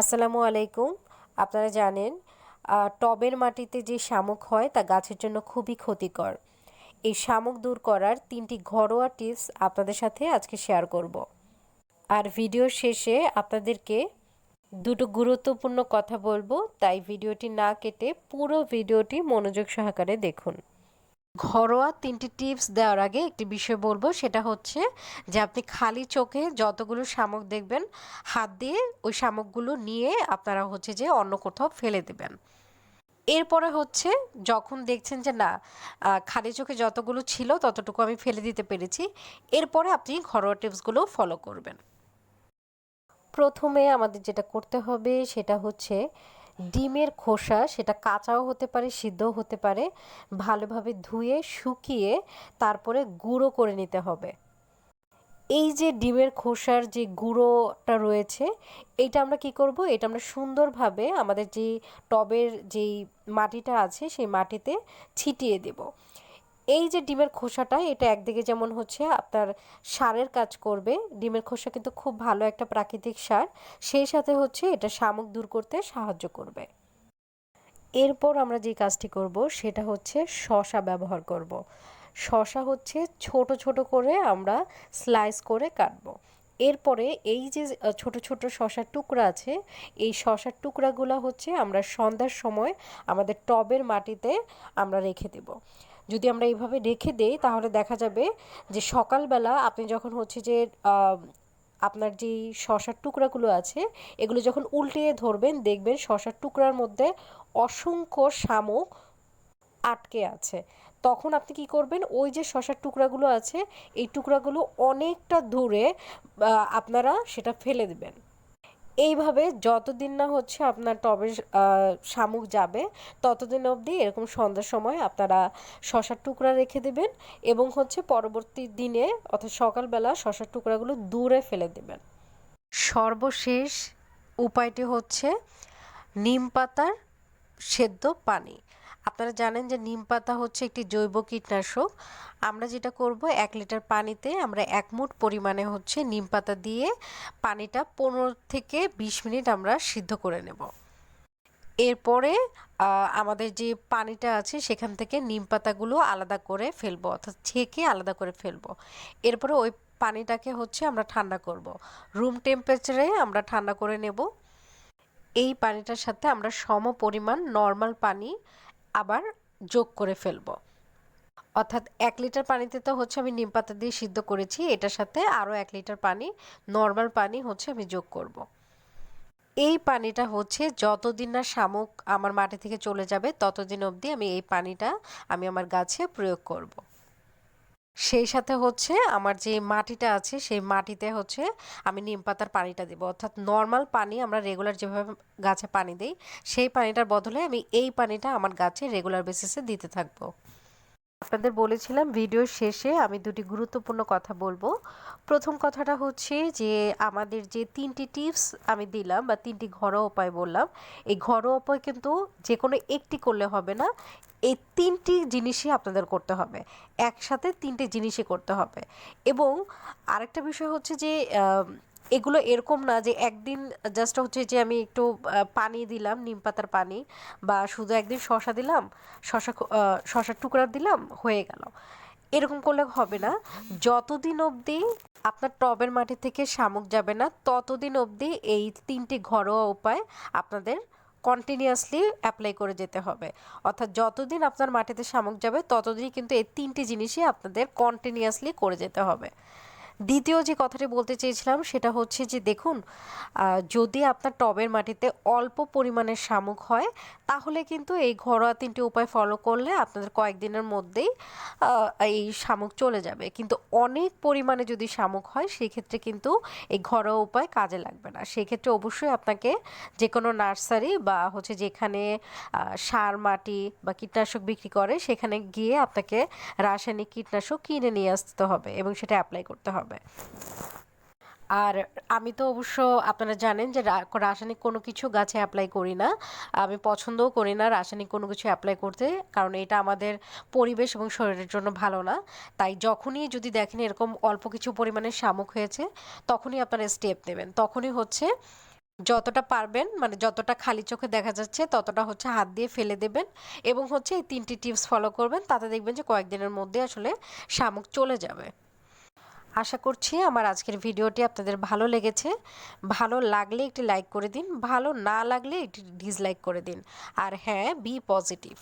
আসসালামু আলাইকুম। আপনারা জানেন টবের মাটিতে যে শামুক হয়, তা গাছের জন্য খুবই ক্ষতিকর। এই শামুক দূর করার তিনটি ঘরোয়া টিপস আপনাদের সাথে আজকে শেয়ার করব। আর ভিডিও শেষে আপনাদেরকে দুটো গুরুত্বপূর্ণ কথা বলব, তাই ভিডিওটি না কেটে পুরো ভিডিওটি মনোযোগ সহকারে দেখুন। ঘরোয়া তিনটি টিপস দেওয়ার আগে একটি বিষয় বলব, সেটা হচ্ছে যে আপনি খালি চোখে যতগুলো শামুক দেখবেন, হাত দিয়ে ওই শামুকগুলো নিয়ে আপনারা হচ্ছে যে অন্য কোথাও ফেলে দেবেন। এরপরে হচ্ছে যখন দেখছেন যে না খালি চোখে যতগুলো ছিল ততটুকু আমি ফেলে দিতে পেরেছি, এরপরে আপনি ঘরোয়া টিপসগুলো ফলো করবেন। প্রথমে আমাদের যেটা করতে হবে সেটা হচ্ছে ডিমের খোসা, সেটা কাঁচাও হতে পারে, সিদ্ধও হতে পারে, ভালোভাবে ধুয়ে, শুকিয়ে তারপরে গুঁড়ো করে নিতে হবে। এই যে ডিমের খোসার যে গুঁড়োটা রয়েছে এটা আমরা কি করব? এটা আমরা সুন্দরভাবে আমাদের যে টবের যেই মাটিটা আছে, সেই মাটিতে ছিটিয়ে দেব। এই যে ডিমের খোসাটা, এটা একদিকে যেমন হচ্ছে আপনার সারের কাজ করবে, ডিমের খোসা কিন্তু খুব ভালো একটা প্রাকৃতিক সার, সেই সাথে হচ্ছে এটা শামুক দূর করতে সাহায্য করবে। এরপর আমরা যে কাজটি করব, সেটা হচ্ছে শসা ব্যবহার করব। শসা হচ্ছে ছোট ছোট করে আমরা স্লাইস করে কাটবো। এরপরে এই যে ছোট ছোট শসার টুকরা আছে, এই শশার টুকরাগুলো হচ্ছে আমরা সন্ধ্যার সময় আমাদের টবের মাটিতে আমরা রেখে দেব। যদি আমরা এইভাবে রেখে দেই, তাহলে দেখা যাবে যে সকালবেলা আপনি যখন হচ্ছে যে আপনার যেই শশার টুকরাগুলো আছে, এগুলো যখন উল্টিয়ে ধরবেন, দেখবেন শশার টুকরার মধ্যে অসংখ্য শামুক আটকে আছে। তখন আপনি কি করবেন, ওই যে শশার টুকরাগুলো আছে, এই টুকরাগুলো অনেকটা দূরে আপনারা সেটা ফেলে দেবেন। এইভাবে যতদিন না হচ্ছে আপনার টবে শামুক যাবে, ততদিন অবধি এরকম সন্ধ্যার সময় আপনারা শশার টুকরা রেখে দেবেন এবং হচ্ছে পরবর্তী দিনে অর্থাৎ সকালবেলা শশার টুকরাগুলো দূরে ফেলে দেবেন। সর্বশেষ উপায়টি হচ্ছে নিম পাতার সেদ্ধ পানি। আপনারা জানেন যে নিম পাতা হচ্ছে একটি জৈব কীটনাশক। আমরা যেটা করব, এক লিটার পানিতে আমরা এক মুঠ পরিমাণে হচ্ছে নিম পাতা দিয়ে পানিটা পনেরো থেকে বিশ মিনিট আমরা সিদ্ধ করে নেব। এরপরে আমাদের যে পানিটা আছে সেখান থেকে নিম পাতাগুলো আলাদা করে ফেলব, অর্থাৎ ছেঁকে আলাদা করে ফেলব। এরপরে ওই পানিটাকে হচ্ছে আমরা ঠান্ডা করব। রুম টেম্পারেচারে আমরা ঠান্ডা করে নেব। এই পানিটার সাথে আমরা সম পরিমাণ নর্মাল পানি আবার যোগ করে ফেলব অর্থাৎ এক লিটার পানিতে তো হচ্ছে আমি নিম পাতা দিয়ে সিদ্ধ করেছি, এটার সাথে আরও এক লিটার পানি, নর্মাল পানি হচ্ছে আমি যোগ করব। এই পানিটা হচ্ছে যতদিন না শামুক আমার মাটি থেকে চলে যাবে, ততদিন অবধি আমি এই পানিটা আমি আমার গাছে প্রয়োগ করব। সেই সাথে হচ্ছে আমার যে মাটিটা আছে, সেই মাটিতে হচ্ছে আমি নিম পাতার পানিটা দেবো। অর্থাৎ নর্মাল পানি আমরা রেগুলার যেভাবে গাছে পানি দিই, সেই পানিটার বদলে আমি এই পানিটা আমার গাছে রেগুলার বেসিসে দিতে থাকব। আপনাদের বলেছিলাম ভিডিওর শেষে আমি দুটি গুরুত্বপূর্ণ কথা বলব। প্রথম কথাটা হচ্ছে যে, আমাদের যে তিনটি টিপস আমি দিলাম বা তিনটি ঘরোয়া উপায় বললাম, এই ঘরোয়া উপায় কিন্তু যে কোনো একটি করলে হবে না। এই তিনটি জিনিসই আপনাদের করতে হবে। একসাথে তিনটে জিনিসই করতে হবে। এবং আরেকটা বিষয় হচ্ছে যে এগুলো এরকম না যে একদিন জাস্ট হচ্ছে যে আমি একটু পানি দিলাম, নিম পাতার পানি বা শুধু একদিন শশা দিলাম শশা শশার টুকরা দিলাম, হয়ে গেল। এরকম করলে হবে না। যতদিন অবধি আপনার টবের মাটি থেকে শামুক যাবে না, ততদিন অবধি এই তিনটি ঘরোয়া উপায় আপনাদের কন্টিনিউয়াসলি অ্যাপ্লাই করে যেতে হবে। অর্থাৎ যতদিন আপনার মাটিতে শামুক যাবে, ততদিনই কিন্তু এই তিনটি জিনিসই আপনাদের কন্টিনিউয়াসলি করে যেতে হবে। দ্বিতীয় যে কথাটি বলতে চেয়েছিলাম, সেটা হচ্ছে যে দেখুন যদি আপনার টবের মাটিতে অল্প পরিমাণে শামুক হয়, তাহলে কিন্তু এই ঘরোয়া তিনটি উপায় ফলো করলে আপনাদের কয়েকদিনের মধ্যেই এই শামুক চলে যাবে। কিন্তু অনেক পরিমাণে যদি শামুক হয়, সেক্ষেত্রে কিন্তু এই ঘরোয়া উপায় কাজে লাগবে না। সেক্ষেত্রে অবশ্যই আপনাকে যে কোনো নার্সারি বা হচ্ছে যেখানে সার মাটি বা কীটনাশক বিক্রি করে, সেখানে গিয়ে আপনাকে রাসায়নিক কীটনাশক কিনে নিয়ে আসতে হবে এবং সেটা অ্যাপ্লাই করতে হবে। আর আমি তো অবশ্য, আপনারা জানেন যে রাসায়নিক কোনো কিছু গাছে অ্যাপ্লাই করি না। আমি পছন্দও করি না রাসায়নিক কোনো কিছু অ্যাপ্লাই করতে, কারণ এটা আমাদের পরিবেশ এবং শরীরের জন্য ভালো না। তাই যখনই যদি দেখেন এরকম অল্প কিছু পরিমাণে শামুক হয়েছে, তখনই আপনারা স্টেপ নেবেন তখনই হচ্ছে যতটা পারবেন মানে যতটা খালি চোখে দেখা যাচ্ছে, ততটা হচ্ছে হাত দিয়ে ফেলে দেবেন এবং হচ্ছে এই তিনটি টিপস ফলো করবেন। তাতে দেখবেন যে কয়েকদিনের মধ্যে আসলে শামুক চলে যাবে। আশা করছি আমার আজকের ভিডিওটি আপনাদের ভালো লেগেছে। ভালো লাগলে একটি লাইক করে দিন, ভালো না লাগলে একটি ডিসলাইক করে দিন। আর হ্যাঁ বি পজিটিভ